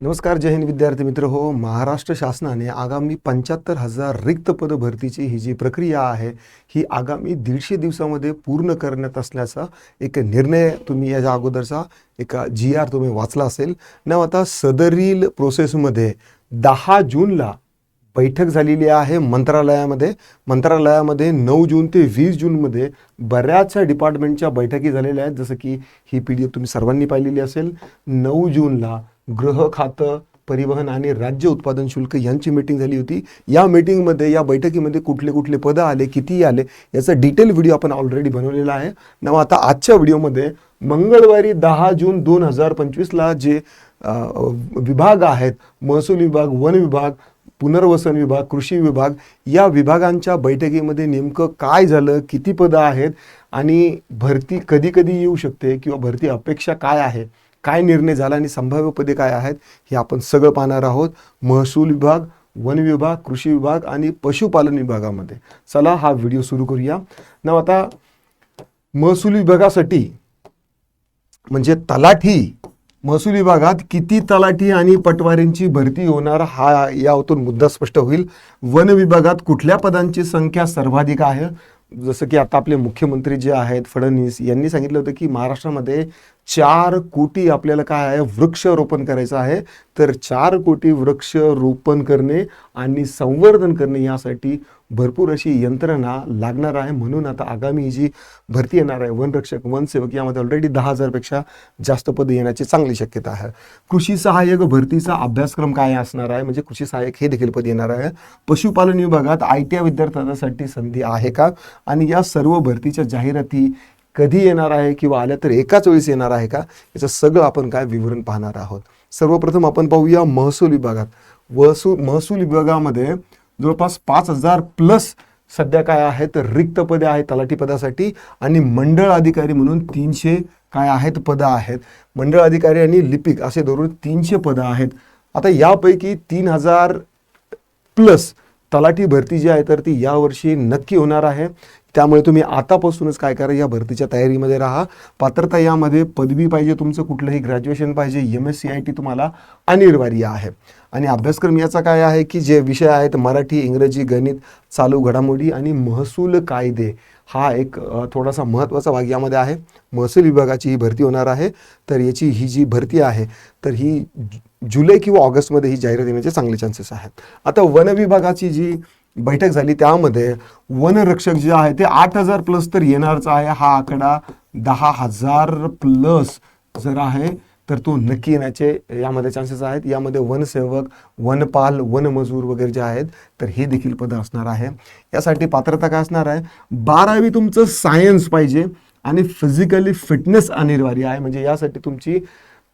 नमस्कार जय हिंद विद्यार्थी मित्र. हो महाराष्ट्र शासनाने आगामी पंच्याहत्तर हजार रिक्त पद भरतीची ही जी प्रक्रिया आहे ही आगामी दीडशे दिवसामध्ये पूर्ण करण्यात असल्याचा एक निर्णय तुम्ही याच्या अगोदरचा एक जी आर तुम्ही वाचला असेल. न आता सदरील प्रोसेसमध्ये दहा जूनला बैठक झालेली आहे मंत्रालयामध्ये. मंत्रालयामध्ये नऊ जून ते वीस जूनमध्ये बऱ्याचशा डिपार्टमेंटच्या बैठकी झालेल्या आहेत. जसं की ही पी डी एफ तुम्ही सर्वांनी पाहिलेली असेल. नऊ जूनला गृह खातं परिवहन आणि राज्य उत्पादन शुल्क यांची मीटिंग झाली होती. या मीटिंगमध्ये या बैठकीमध्ये कुठले कुठले पदं आले किती आले याचा डिटेल व्हिडिओ आपण ऑलरेडी बनवलेला आहे. न आता आजच्या व्हिडिओमध्ये मंगळवारी दहा जून दोन हजार पंचवीसला जे विभाग आहेत महसूल विभाग वन विभाग पुनर्वसन विभाग कृषी विभाग या विभागांच्या बैठकीमध्ये नेमकं काय झालं किती पदं आहेत आणि भरती कधी कधी येऊ शकते किंवा भरती अपेक्षा काय आहे? काय निर्णय झाला आणि संभाव्य पदे काय आहेत हे आपण सगळं पाहणार आहोत. महसूल विभाग वन विभाग कृषी विभाग आणि पशुपालन विभागामध्ये. चला हा व्हिडिओ सुरू करूया. ना आता महसूल विभागासाठी म्हणजे तलाठी महसूल विभागात किती तलाठी आणि पटवारींची भरती होणार हा यातून मुद्दा स्पष्ट होईल. वन विभागात कुठल्या पदांची संख्या सर्वाधिक आहे? जसं की आता आपले मुख्यमंत्री जे आहेत फडणवीस यांनी सांगितलं होतं की महाराष्ट्रामध्ये चार कोटी आपल्याला काय आहे? वृक्षारोपण करायचं आहे. तर चार कोटी वृक्ष रोपण करणे आणि संवर्धन करणे यासाठी भरपूर अशी यंत्रणा लागणार आहे. म्हणून आता आगामी जी भरती येणार आहे वनरक्षक वनसेवक यामध्ये ऑलरेडी दहा हजारपेक्षा जास्त पद येण्याची चांगली शक्यता आहे. कृषी सहाय्यक भरतीचा अभ्यासक्रम काय असणार आहे? म्हणजे कृषी सहाय्यक हे देखील पद येणार आहे. पशुपालन विभागात आय टी आय विद्यार्थ्यांसाठी संधी आहे का? आणि या सर्व भरतीच्या जाहिराती कधी येणार आहे किंवा आल्या तर एकाच वेळेस येणार आहे का? याचं सगळं आपण काय विवरण पाहणार आहोत. सर्वप्रथम आपण पाहूया महसूल विभागात. वसू महसूल विभागामध्ये जवळपास पाच हजार प्लस सध्या काय आहे तर रिक्त पदे आहेत तलाठी पदासाठी आणि मंडळ अधिकारी म्हणून तीनशे काय आहेत पदं आहेत? मंडळ अधिकारी आणि लिपिक असे धरून तीनशे पदं आहेत. आता यापैकी तीन हजार प्लस तलाठी भरती जी आहे तर ती यावर्षी नक्की होणार आहे. त्यामुळे तुम्ही आतापासूनच काय करा या भरतीच्या तयारीमध्ये राहा. पात्रता यामध्ये पदवी पाहिजे तुमचं कुठलंही ग्रॅज्युएशन पाहिजे M S C I T तुम्हाला अनिवार्य आहे. आणि अभ्यासक्रम याचा काय आहे की जे विषय आहेत मराठी इंग्रजी गणित चालू घडामोडी आणि महसूल कायदे. हा एक थोडासा महत्त्वाचा भाग यामध्ये आहे. महसूल विभागाची ही भरती होणार आहे. तर याची ही जी भरती आहे तर ही जु- जुलै किंवा ऑगस्टमध्ये ही जाहिरात येण्याचे चांगले चान्सेस आहेत. आता वन विभागाची जी बैठक झाली त्यामध्ये वनरक्षक जे आहे ते आठ हजार प्लस तर येणारच आहे. हा आकडा दहा हजार प्लस जर आहे तर तो नक्की येण्याचे यामध्ये चान्सेस आहेत. यामध्ये वनसेवक वनपाल वनमजूर वगैरे जे आहेत तर हे देखील पदं असणार आहे. यासाठी पात्रता काय असणार आहे? बारावी तुमचं सायन्स पाहिजे आणि फिजिकली फिटनेस अनिवार्य आहे. म्हणजे यासाठी तुमची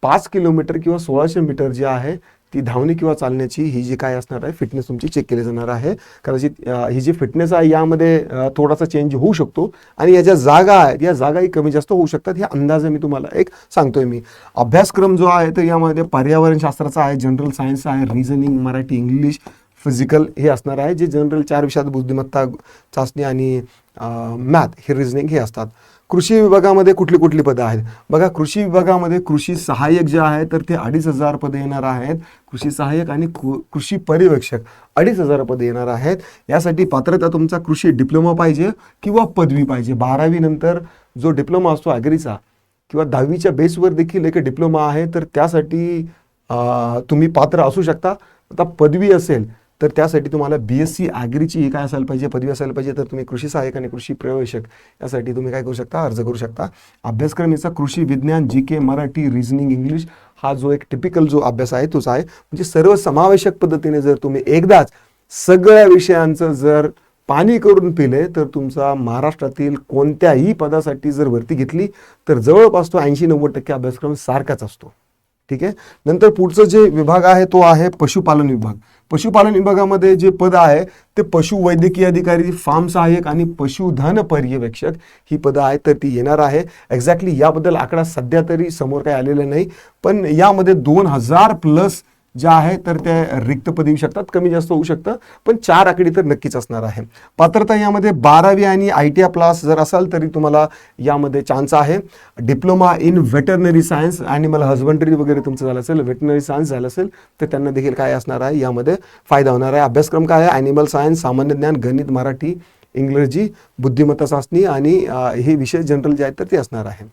पाच किलोमीटर किंवा सोळाशे मीटर जी आहे ती धावणे किंवा चालण्याची ही जी काय असणार आहे फिटनेस तुमची चेक केली जाणार आहे. कदाचित ही जी फिटनेस आहे यामध्ये थोडासा चेंज होऊ शकतो आणि या ज्या जागा आहेत या जागाही कमी जास्त होऊ शकतात हे अंदाजे मी तुम्हाला एक सांगतोय मी. अभ्यासक्रम जो आहे तर यामध्ये पर्यावरण शास्त्राचा आहे जनरल सायन्स आहे रिझनिंग मराठी इंग्लिश फिजिकल हे असणार आहे जे जनरल चार विषयात बुद्धिमत्ता चाचणी आणि मॅथ हे रिझनिंग हे असतात. कृषी विभागामध्ये कुठली कुठली पदं आहेत? बघा कृषी विभागामध्ये कृषी सहाय्यक जे आहे तर ते अडीच हजार पदे येणार आहेत. कृषी सहाय्यक आणि कृषी पर्यवेक्षक अडीच हजार पदे येणार आहेत. यासाठी पात्रता तुमचा कृषी डिप्लोमा पाहिजे किंवा पदवी पाहिजे? बारावी नंतर जो डिप्लोमा असतो ॲग्रीचा किंवा दहावीच्या बेसवर देखील एक डिप्लोमा आहे तर त्यासाठी तुम्ही पात्र असू शकता. आता पदवी असेल तर त्यासाठी तुम्हाला बी एस सी ॲग्रीची ही काय असायला पाहिजे पदवी असायला पाहिजे तर तुम्ही कृषी सहाय्यक आणि कृषी प्रवेशक यासाठी तुम्ही काय करू शकता अर्ज करू शकता. अभ्यासक्रम याचा कृषी विज्ञान G K Marathi reasoning English हा जो एक टिपिकल जो अभ्यास आहे तोच आहे. म्हणजे सर्व समावेशक पद्धतीने जर तुम्ही एकदाच सगळ्या विषयांचं जर पाणी करून पिले तर तुमचा महाराष्ट्रातील कोणत्याही पदासाठी जर भरती घेतली तर जवळपास तो ऐंशी नव्वद टक्के अभ्यासक्रम सारखाच असतो. ठीक आहे? नंतर पुढचं जे विभाग आहे तो आहे पशुपालन विभाग. पशुपालन विभागामध्ये जे पद आहे ते पशुवैद्यकीय अधिकारी फार्म सहाय्यक आणि पशुधन पर्यवेक्षक ही पदं आहेत तर ती येणार आहे. एक्झॅक्टली याबद्दल आकडा सध्या तरी समोर काही आलेला नाही पण यामध्ये दोन हजार प्लस ज्या आहे तर त्या रिक्त पद येऊ शकतात कमी जास्त होऊ शकतं पण चार आकडी तर नक्कीच असणार आहे. पात्रता यामध्ये बारावी आणि आय टी आय प्लास जर असाल तरी तुम्हाला यामध्ये चान्स आहे. Diploma in veterinary science animal husbandry वगैरे तुमचं झालं असेल वेटनरी सायन्स झालं असेल तर त्यांना देखील काय असणार आहे यामध्ये फायदा होणार आहे. अभ्यासक्रम काय आहे? ॲनिमल सायन्स सामान्य ज्ञान गणित मराठी इंग्रजी बुद्धिमत्ता चाचणी आणि हे विषय जनरल जे आहेत तर ते असणार आहे.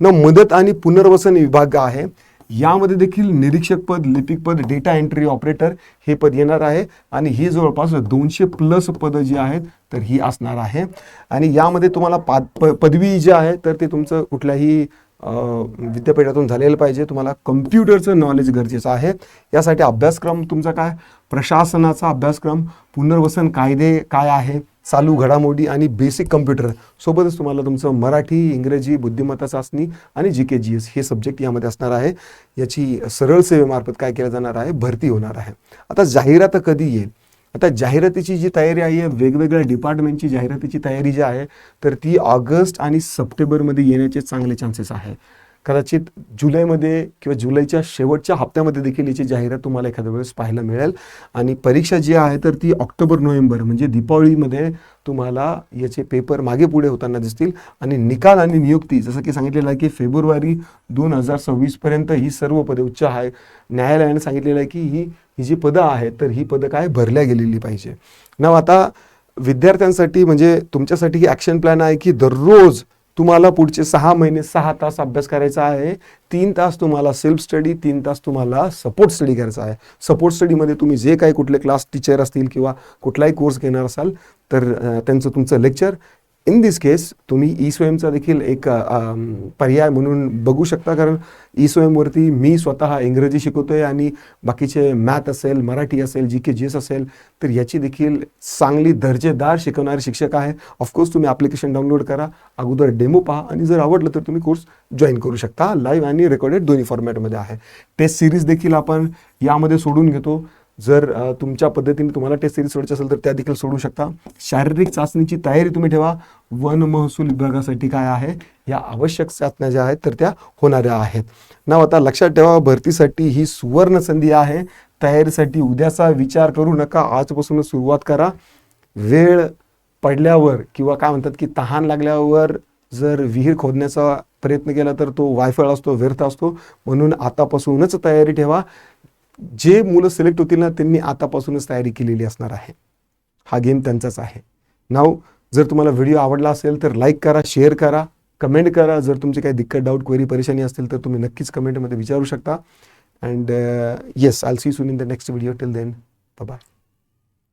न मदत आणि पुनर्वसन विभाग आहे. यामध्ये देखील निरीक्षक पद लिपिक पद डेटा एंट्री ऑपरेटर हे पद येणार आहे. आणि ही जवळपास दोनशे प्लस पदं जी आहेत तर ही असणार आहे. आणि यामध्ये तुम्हाला पाद प पदवी जी आहे तर ते तुमचं कुठल्याही विद्यापीठातून झालेलं पाहिजे. तुम्हाला कम्प्युटरचं नॉलेज गरजेचं आहे. यासाठी अभ्यासक्रम तुमचा काय? प्रशासनाचा अभ्यासक्रम पुनर्वसन कायदे काय आहे? चालू घडामोडी आणि बेसिक कम्प्युटर सोबतच तुम्हाला तुमचं मराठी इंग्रजी बुद्धिमत्ता चाचणी आणि जी के जी एस हे सब्जेक्ट यामध्ये असणार आहे. याची सरळ सेवेमार्फत काय केलं जाणार आहे? भरती होणार आहे. आता जाहिरात कधी येईल? आता जाहिरातीची जी तयारी आहे वेगवेगळ्या डिपार्टमेंटची जाहिरातीची तयारी जी आहे तर ती ऑगस्ट आणि सप्टेंबरमध्ये येण्याचे चांगले चान्सेस आहे. कदाचित जुलैमध्ये किंवा जुलैच्या शेवटच्या हप्त्यामध्ये देखील याची जाहिरात तुम्हाला एखाद्या वेळेस पाहायला मिळेल. आणि परीक्षा जी आहे तर ती ऑक्टोबर नोव्हेंबर म्हणजे दीपावलीमध्ये तुम्हाला याचे पेपर मागे पुढे होताना दिसतील. आणि निकाल आणि नियुक्ती जसं की सांगितलेलं आहे की फेब्रुवारी दोन हजार सव्वीसपर्यंत ही सर्व पदे उच्च आहे. न्यायालयाने सांगितलेलं आहे की ही ही जी पदं आहेत तर ही पदं काय भरल्या गेलेली पाहिजे. ना आता विद्यार्थ्यांसाठी म्हणजे तुमच्यासाठी ही ॲक्शन प्लॅन आहे की दररोज तुम्हाला पुढचे सहा महिने सहा तास अभ्यास करायचा आहे. तीन तास तुम्हाला सेल्फ स्टडी तीन तास तुम्हाला सपोर्ट स्टडी करायचा आहे. सपोर्ट स्टडीमध्ये तुम्ही जे काही कुठले क्लास टीचर असतील किंवा कुठलाही कोर्स घेणार असाल तर त्यांचं तुमचं लेक्चर इन दिस केस तुम्ही ई स्वयंचा देखील एक पर्याय म्हणून बघू शकता. कारण ई स्वयंवरती मी स्वतः इंग्रजी शिकवतोय आणि बाकीचे मॅथ असेल मराठी असेल जी के जी एस असेल तर याची देखील चांगली दर्जेदार शिकवणारे शिक्षक आहे ऑफकोर्स तुम्ही ॲप्लिकेशन डाउनलोड करा अगोदर डेमो पहा आणि जर आवडलं तर तुम्ही कोर्स जॉईन करू शकता. लाईव्ह आणि रेकॉर्डेड दोन्ही फॉर्मॅटमध्ये आहे. टेस्ट सिरीज देखील आपण यामध्ये सोडून घेतो. जर तुमच्या पद्धतीने तुम्हाला टेस्ट सिरीज सोडायची असेल तर त्या देखील सोडू शकता. शारीरिक चाचणीची तयारी तुम्ही ठेवा. वन महसूल विभागासाठी काय आहे? या आवश्यक चाचण्या ज्या आहेत तर त्या होणाऱ्या आहेत. ना आता लक्षात ठेवा भरतीसाठी ही सुवर्ण संधी आहे. तयारीसाठी उद्याचा विचार करू नका आजपासूनच सुरुवात करा. वेळ पडल्यावर किंवा काय म्हणतात की तहान लागल्यावर जर विहीर खोदण्याचा प्रयत्न केला तर तो वायफळ असतो व्यर्थ असतो. म्हणून आतापासूनच तयारी ठेवा. जे मुलं सिलेक्ट होतील ना त्यांनी आतापासूनच तयारी केलेली असणार आहे. हा गेम त्यांचाच आहे. नाव जर तुम्हाला व्हिडिओ आवडला असेल तर लाईक करा शेअर करा कमेंट करा. जर तुमची काही दिक्कत डाऊट क्वेरी परेशानी असतील तर तुम्ही नक्कीच कमेंटमध्ये विचारू शकता. And yes I'll see soon in the next video till then bye